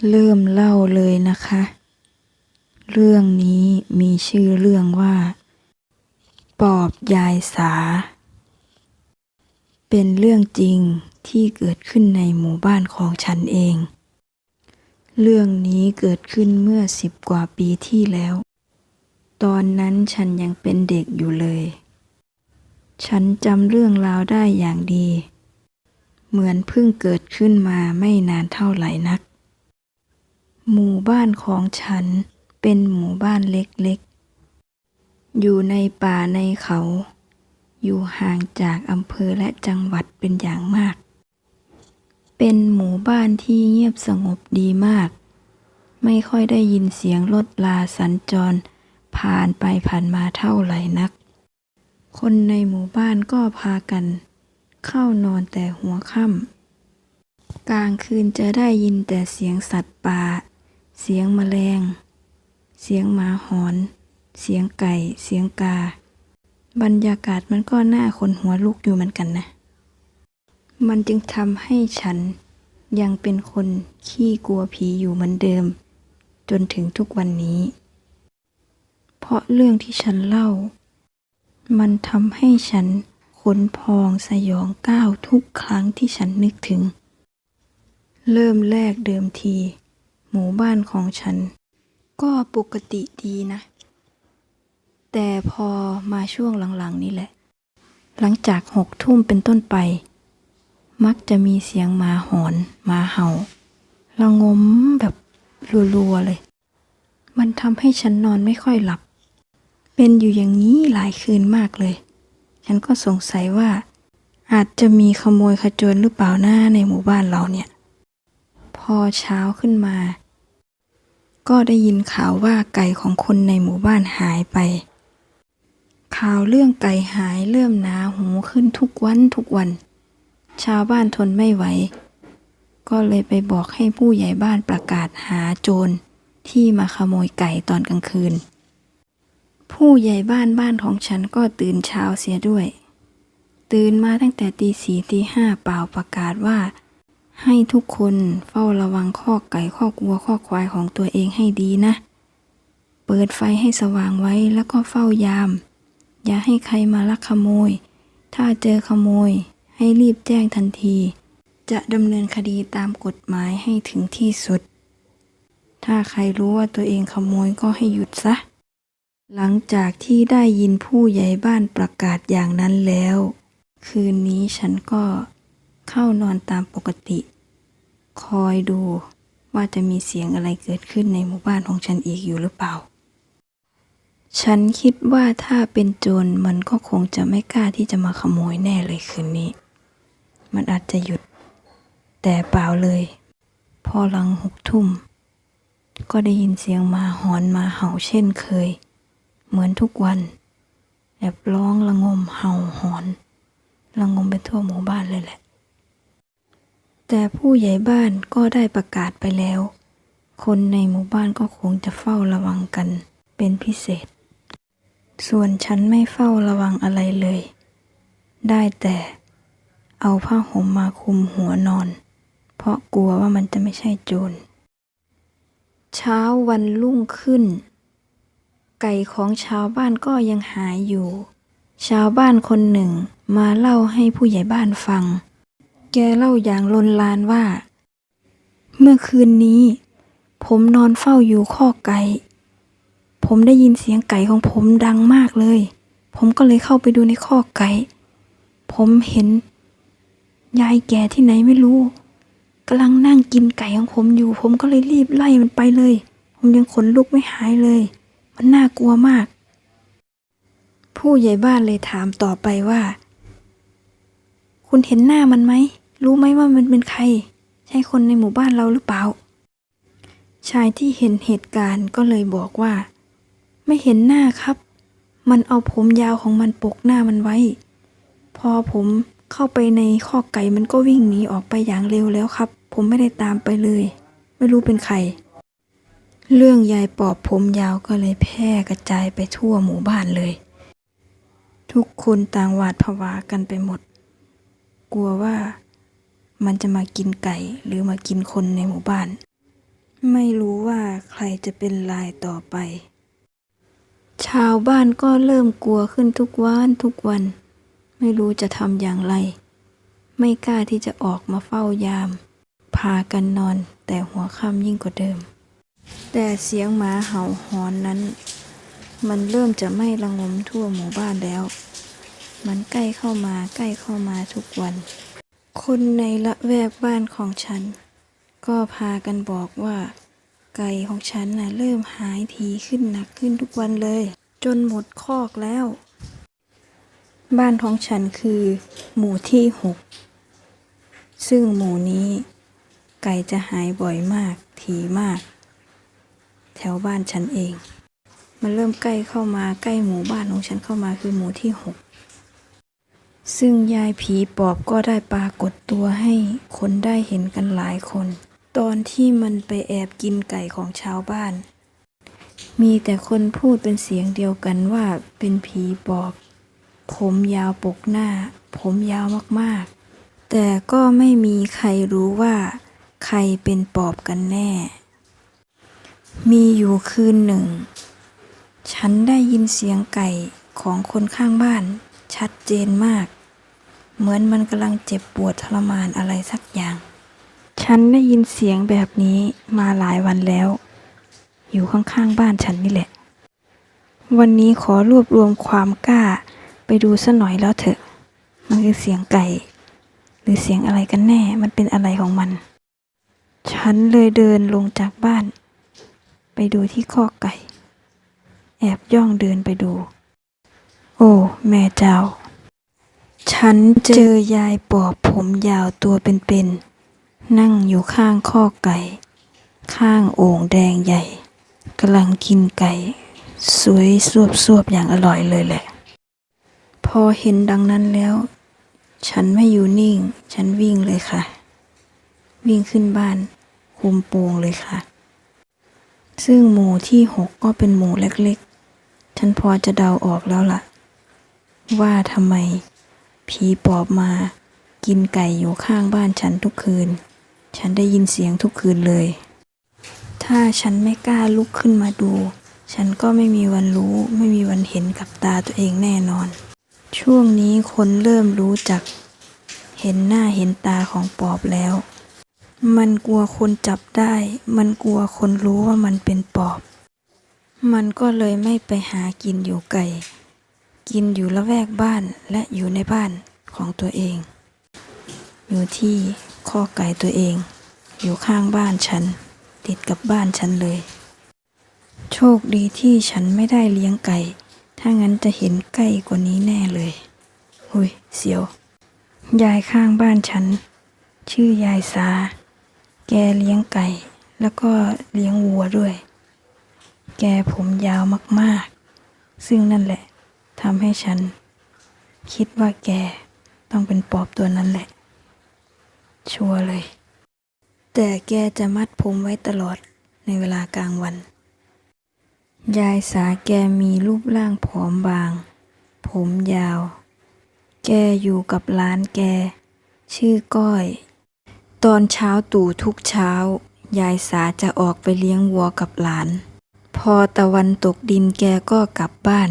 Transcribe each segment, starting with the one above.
เริ่มเล่าเลยนะคะ เรื่องนี้มีชื่อเรื่องว่า ปอบยายสา เป็นเรื่องจริงที่เกิดขึ้นในหมู่บ้านของฉันเอง เรื่องนี้เกิดขึ้นเมื่อสิบกว่าปีที่แล้ว ตอนนั้นฉันยังเป็นเด็กอยู่เลย ฉันจำเรื่องราวได้อย่างดี เหมือนเพิ่งเกิดขึ้นมาไม่นานเท่าไหร่นัก หมู่บ้านของฉันเป็นหมู่บ้านเล็กๆ อยู่ในป่าในเขา อยู่ห่างจากอำเภอและจังหวัดเป็นอย่างมาก เป็นหมู่บ้านที่เงียบสงบดีมาก ไม่ค่อยได้ยินเสียงรถลาสัญจร ผ่านไปผ่านมาเท่าไหร่นัก คนในหมู่บ้านก็พากัน เข้านอนแต่หัวค่ำกลางคืนจะได้ยินแต่เสียงสัตว์ป่า เสียงแมลง เสียงหมาหอน เสียงไก่ เสียงกา บรรยากาศมันก็น่าขนหัวลุกอยู่เหมือนกันนะ มันจึงทำให้ฉันยังเป็นคนขี้กลัวผีอยู่เหมือนเดิม จนถึงทุกวันนี้ เพราะเรื่องที่ฉันเล่า มันทำให้ฉันขนพองสยองก้าวทุกครั้งที่ฉันนึกถึง เริ่มแรกเดิมที หมู่บ้านของฉัน ก็ปกติดีนะ แต่พอมาช่วงหลังๆนี่แหละ หลังจากหกทุ่มเป็นต้นไป มักจะมีเสียงหมาหอนหมาเห่าระงมแบบรัวๆเลย มันทำให้ฉันนอนไม่ค่อยหลับ เป็นอยู่อย่างนี้หลายคืนมากเลย ฉันก็สงสัยว่า อาจจะมีขโมยขจรหรือเปล่าหน้าในหมู่บ้านเราเนี่ย พอเช้าขึ้นมา ก็ได้ยินข่าวว่าไก่ของคนในหมู่บ้านหายไป ข่าวเรื่องไก่หายเริ่มหนาหูขึ้นทุกวันทุกวัน ชาวบ้านทนไม่ไหว ก็เลยไปบอกให้ผู้ใหญ่บ้านประกาศหาโจรที่มาขโมยไก่ตอนกลางคืน ผู้ใหญ่บ้านบ้านของฉันก็ตื่นเช้าเสียด้วย ตื่นมาตั้งแต่ตีสี่ตีห้าเปล่าประกาศว่า ให้ทุกคนเฝ้าระวังข้อไก่ข้อกวัวข้อควายของตัวเองให้ดีนะ เปิดไฟให้สว่างไว้แล้วก็เฝ้ายาม อย่าให้ใครมาลักขโมย ถ้าเจอขโมย ให้รีบแจ้งทันที จะดำเนินคดีตามกฎหมายให้ถึงที่สุด ถ้าใครรู้ว่าตัวเองขโมยก็ให้หยุดซะ หลังจากที่ได้ยินผู้ใหญ่บ้านประกาศอย่างนั้นแล้ว คืนนี้ฉันก็เข้านอนตามปกติ คอยดูว่าจะมีเสียงอะไรเกิดขึ้นในหมู่บ้านของฉันอีกอยู่หรือเปล่า ฉันคิดว่าถ้าเป็นโจรมันก็คงจะไม่กล้าที่จะมาขโมยแน่เลยคืนนี้ มันอาจจะหยุด แต่เปล่าเลย พอหลังหกทุ่ม ก็ได้ยินเสียงมาหอนมาเห่าเช่นเคย เหมือนทุกวัน แอบร้องระงมเห่าหอนระงมไปทั่วหมู่บ้านเลยแหละ แต่ผู้ใหญ่บ้านก็ได้ประกาศไปแล้ว คนในหมู่บ้านก็คงจะเฝ้าระวังกันเป็นพิเศษ ส่วนฉันไม่เฝ้าระวังอะไรเลย ได้แต่เอาผ้าห่มมาคลุมหัวนอน เพราะกลัวว่ามันจะไม่ใช่โจร เช้าวันรุ่งขึ้น ไก่ของชาวบ้านก็ยังหายอยู่ ชาวบ้านคนหนึ่งมาเล่าให้ผู้ใหญ่บ้านฟัง แกเล่าอย่างลนลานว่า เมื่อคืนนี้ ผมนอนเฝ้าอยู่ข้อไก่ ผมได้ยินเสียงไก่ของผมดังมากเลย ผมก็เลยเข้าไปดูในข้อไก่ ผมเห็น ยายแก่ที่ไหนไม่รู้กำลังนั่งกินไก่ของผมอยู่ ผมก็เลยรีบไล่มันไปเลย ผมยังขนลุกไม่หายเลย มันน่ากลัวมาก ผู้ใหญ่บ้านเลยถามต่อไปว่า คุณเห็นหน้ามันไหม รู้ไหมว่ามันเป็นใคร ใช่คนในหมู่บ้านเราหรือเปล่า ชายที่เห็นเหตุการณ์ก็เลยบอกว่า ไม่เห็นหน้าครับ มันเอาผมยาวของมันปกหน้ามันไว้ พอผมเข้าไปในข้อกไก่มันก็วิ่งหนีออกไปอย่างเร็วแล้วครับ ผมไม่ได้ตามไปเลย ไม่รู้เป็นใคร เรื่องยายปอบผมยาวก็เลยแพร่กระจายไปทั่วหมู่บ้านเลย ทุกคนต่างหวาดผวากันไปหมด กลัวว่า มันจะมากินไก่หรือมากินคนในหมู่บ้าน ไม่รู้ว่าใครจะเป็นลายต่อไป ชาวบ้านก็เริ่มกลัวขึ้นทุกวันทุกวัน ไม่รู้จะทำอย่างไร ไม่กล้าที่จะออกมาเฝ้ายาม พากันนอนแต่หัวค่ำยิ่งกว่าเดิม แต่เสียงหมาเห่าหอนนั้น มันเริ่มจะไม่ระงมทั่วหมู่บ้านแล้ว มันใกล้เข้ามาใกล้เข้ามาทุกวัน คนในละแวกบ้านของฉัน ก็พากันบอกว่า ไก่ของฉันน่ะเริ่มหายทีขึ้นหนักขึ้นทุกวันเลย จนหมดคอกแล้ว บ้านของฉันคือ หมู่ที่หกซึ่งหมู่นี้ ไก่จะหายบ่อยมากทีมาก แถวบ้านฉันเอง มันเริ่มใกล้เข้ามาใกล้หมู่บ้านของฉันเข้ามาคือหมู่ที่หก ซึ่งยายผีปอบก็ได้ปรากฏตัวให้คนได้เห็นกันหลายคน ตอนที่มันไปแอบกินไก่ของชาวบ้าน มีแต่คนพูดเป็นเสียงเดียวกันว่าเป็นผีปอบ ผมยาวปกหน้า ผมยาวมากๆ แต่ก็ไม่มีใครรู้ว่าใครเป็นปอบกันแน่ มีอยู่คืนหนึ่ง ฉันได้ยินเสียงไก่ของคนข้างบ้าน ชัดเจนมาก เหมือนมันกำลังเจ็บปวดทรมานอะไรสักอย่าง ฉันได้ยินเสียงแบบนี้มาหลายวันแล้ว อยู่ข้างๆบ้านฉันนี่แหละ วันนี้ขอรวบรวมความกล้าไปดูสัหน่อยแล้วเถอะ มันคือเสียงไก่ หรือเสียงอะไรกันแน่ มันเป็นอะไรของมัน ฉันเลยเดินลงจากบ้าน ไปดูที่ข้อกไก่ แอบย่องเดินไปดู อ้ แม่เจ้า ฉันเจอยายปอบผมยาวตัวเป็นๆ นั่งอยู่ข้างข้อไก่ ข้างโอ่งแดงใหญ่กำลังกินไก่ สวยสวบๆอย่างอร่อยเลยแหละ พอเห็นดังนั้นแล้ว ฉันไม่อยู่นิ่ง ฉันวิ่งเลยค่ะ วิ่งขึ้นบ้าน คุมโปงเลยค่ะ ซึ่งหมู่ที่หกก็เป็นหมู่เล็กๆ ฉันพอจะเดาออกแล้วล่ะ ว่าทำไมผีปอบมากินไก่อยู่ข้างบ้านฉันทุกคืน ฉันได้ยินเสียงทุกคืนเลย ถ้าฉันไม่กล้าลุกขึ้นมาดู ฉันก็ไม่มีวันรู้ไม่มีวันเห็นกับตาตัวเองแน่นอน ช่วงนี้คนเริ่มรู้จัก เห็นหน้าเห็นตาของปอบแล้ว มันกลัวคนจับได้ มันกลัวคนรู้ว่ามันเป็นปอบ มันก็เลยไม่ไปหากินอยู่ไกล กินอยู่ละแวกบ้านและอยู่ในบ้านของตัวเอง อยู่ที่ข้อไก่ตัวเอง อยู่ข้างบ้านฉัน ติดกับบ้านฉันเลย โชคดีที่ฉันไม่ได้เลี้ยงไก่ ถ้างั้นจะเห็นใกล้กว่านี้แน่เลยหุยเสียว ยายข้างบ้านฉัน ชื่อยายสา แกเลี้ยงไก่ แล้วก็เลี้ยงวัวด้วย แกผมยาวมากๆ ซึ่งนั่นแหละ ทำให้ฉัน คิดว่าแกต้องเป็นปอบตัวนั้นแหละ ชัวร์เลย แต่แกจะมัดผมไว้ตลอดในเวลากลางวัน ยายสาแกมีรูปร่างผอมบาง ผมยาว แกอยู่กับหลานแก ชื่อก้อย ตอนเช้าตู่ทุกเช้า ยายสาจะออกไปเลี้ยงวัวกับหลาน พอตะวันตกดินแกก็กลับบ้าน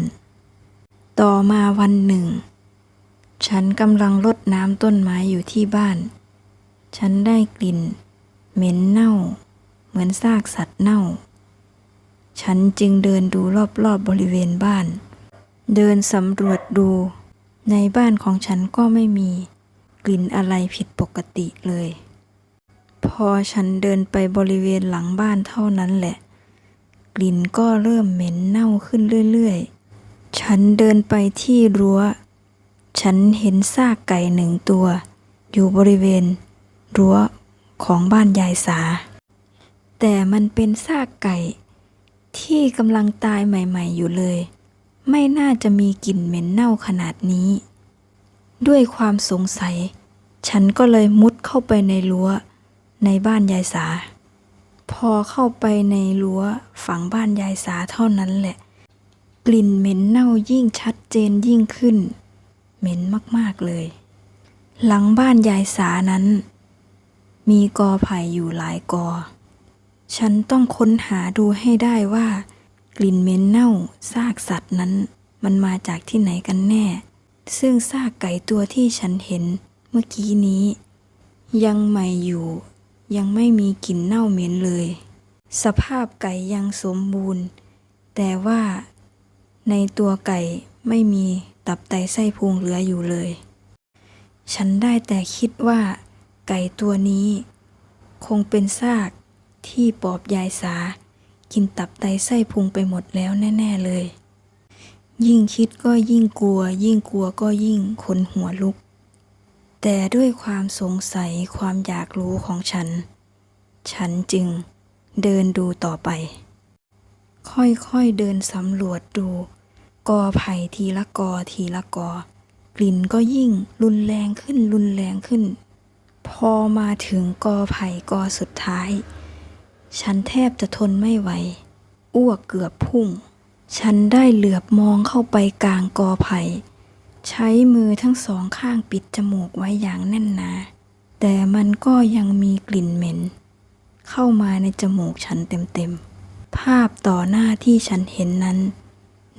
ต่อมาวันหนึ่ง ฉันกำลังรดน้ำต้นไม้อยู่ที่บ้าน ฉันได้กลิ่น เหม็นเน่า เหมือนซากสัตว์เน่า ฉันจึงเดินดูรอบๆบบริเวณบ้าน เดินสำรวจดู ในบ้านของฉันก็ไม่มี กลิ่นอะไรผิดปกติเลย พอฉันเดินไปบริเวณหลังบ้านเท่านั้นแหละ กลิ่นก็เริ่มเหม็นเน่าขึ้นเรื่อยๆ ฉันเดินไปที่รั้ว ฉันเห็นซากไก่หนึ่งตัว อยู่บริเวณ รั้วของบ้านยายสา แต่มันเป็นซากไก่ ที่กำลังตายใหม่ ๆ อยู่เลย ไม่น่าจะมีกลิ่นเหม็นเน่าขนาดนี้ ด้วยความสงสัย ฉันก็เลยมุดเข้าไปในรั้ว ในบ้านยายสา พอเข้าไปในรั้วฝั่งบ้านยายสาเท่านั้นแหละ กลิ่นเหม็นเน่ายิ่งชัดเจนยิ่งขึ้น เหม็นมากๆเลย หลังบ้านยายสานั้น มีกอไผ่อยู่หลายกอ ฉันต้องค้นหาดูให้ได้ว่า กลิ่นเหม็นเน่าซากสัตว์นั้น มันมาจากที่ไหนกันแน่ ซึ่งซากไก่ตัวที่ฉันเห็นเมื่อกี้นี้ ยังใหม่อยู่ ยังไม่มีกลิ่นเน่าเหม็นเลย สภาพไก่ยังสมบูรณ์ แต่ว่า ในตัวไก่ไม่มีตับไตไส้พุงเหลืออยู่เลย ฉันได้แต่คิดว่า ไก่ตัวนี้ คงเป็นซากที่ปอบยายสา กินตับไตไส้พุงไปหมดแล้วแน่ ๆ เลย ยิ่งคิดก็ยิ่งกลัว ยิ่งกลัวก็ยิ่งขนหัวลุก แต่ด้วยความสงสัยความอยากรู้ของฉัน ฉันจึงเดินดูต่อไป ค่อยๆเดินสำรวจดู กอไผ่ทีละกอทีละกอ กลิ่นก็ยิ่งรุนแรงขึ้นรุนแรงขึ้น พอมาถึงกอไผ่กอสุดท้าย ฉันแทบจะทนไม่ไหว อ้วกเกือบพุ่ง ฉันได้เหลือบมองเข้าไปกลางกอไผ่ ใช้มือทั้งสองข้างปิดจมูกไว้อย่างแน่นหนา แต่มันก็ยังมีกลิ่นเหม็น เข้ามาในจมูกฉันเต็มๆ ภาพต่อหน้าที่ฉันเห็นนั้น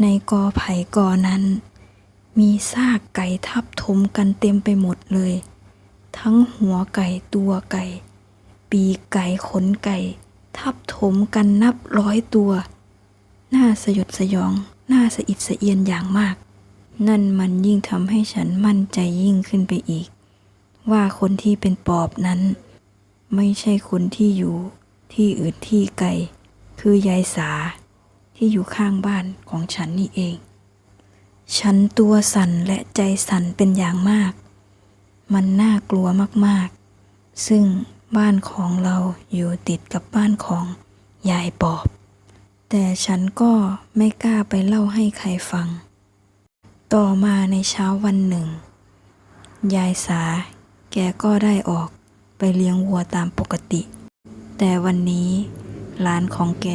ในกอไผ่กอนั้น มีซากไก่ทับถมกันเต็มไปหมดเลย ทั้งหัวไก่ตัวไก่ ปีกไก่ขนไก่ ทับถมกันนับร้อยตัว น่าสยดสยอง น่าสะอิดสะเอียนอย่างมาก นั่นมันยิ่งทำให้ฉันมั่นใจยิ่งขึ้นไปอีก ว่าคนที่เป็นปอบนั้น ไม่ใช่คนที่อยู่ที่อื่นที่ไกล คือยายสาที่อยู่ข้างบ้านของฉันนี่เอง ฉันตัวสั่นและใจสั่นเป็นอย่างมาก มันน่ากลัวมากๆ ซึ่งบ้านของเราอยู่ติดกับบ้านของยายปอบ แต่ฉันก็ไม่กล้าไปเล่าให้ใครฟัง ต่อมาในเช้าวันหนึ่ง ยายสาแกก็ได้ออกไปเลี้ยงวัวตามปกติ แต่วันนี้ หลานของแก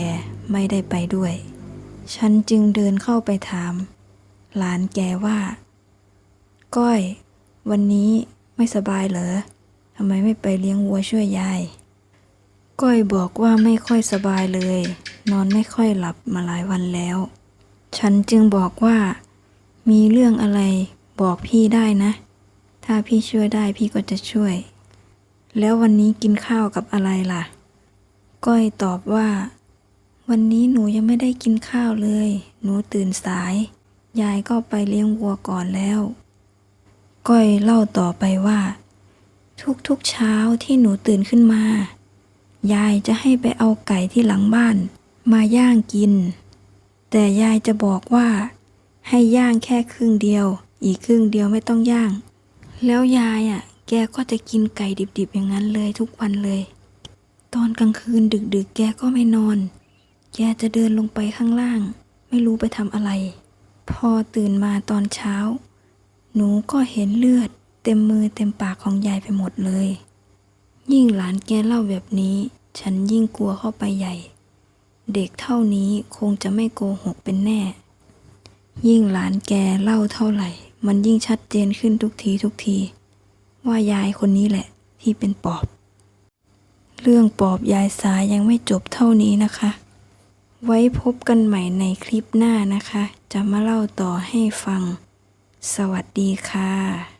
ไม่ได้ไปด้วย ฉันจึงเดินเข้าไปถาม หลานแกว่า ก้อย วันนี้ไม่สบายเหรอทำไมไม่ไปเลี้ยงวัวช่วยยาย ก้อยบอกว่าไม่ค่อยสบายเลย นอนไม่ค่อยหลับมาหลายวันแล้ว ฉันจึงบอกว่า มีเรื่องอะไรบอกพี่ได้นะ ถ้าพี่ช่วยได้พี่ก็จะช่วย แล้ววันนี้กินข้าวกับอะไรล่ะ ก้อยตอบว่า วันนี้หนูยังไม่ได้กินข้าวเลย หนูตื่นสาย ยายก็ไปเลี้ยงวัวก่อนแล้ว ก้อยเล่าต่อไปว่า ทุกๆเช้าที่หนูตื่นขึ้นมา ยายจะให้ไปเอาไก่ที่หลังบ้าน มาย่างกิน แต่ยายจะบอกว่า ให้ย่างแค่ครึ่งเดียว อีกครึ่งเดียวไม่ต้องย่าง แล้วยายอะ แกก็จะกินไก่ดิบๆอย่างนั้นเลยทุกวันเลย ตอนกลางคืนดึกๆ แกก็ไม่นอน แกจะเดินลงไปข้างล่าง ไม่รู้ไปทำอะไร พอตื่นมาตอนเช้า หนูก็เห็นเลือด เต็มมือเต็มปากของยายไปหมดเลย ยิ่งหลานแกเล่าแบบนี้ ฉันยิ่งกลัวเข้าไปใหญ่ เด็กเท่านี้คงจะไม่โกหกเป็นแน่ ยิ่งหลานแกเล่าเท่าไหร่ มันยิ่งชัดเจนขึ้นทุกทีทุกที ว่ายายคนนี้แหละที่เป็นปอบ เรื่องปอบยายสายยังไม่จบเท่านี้นะคะ ไว้พบกันใหม่ในคลิปหน้านะคะ จะมาเล่าต่อให้ฟัง สวัสดีค่ะ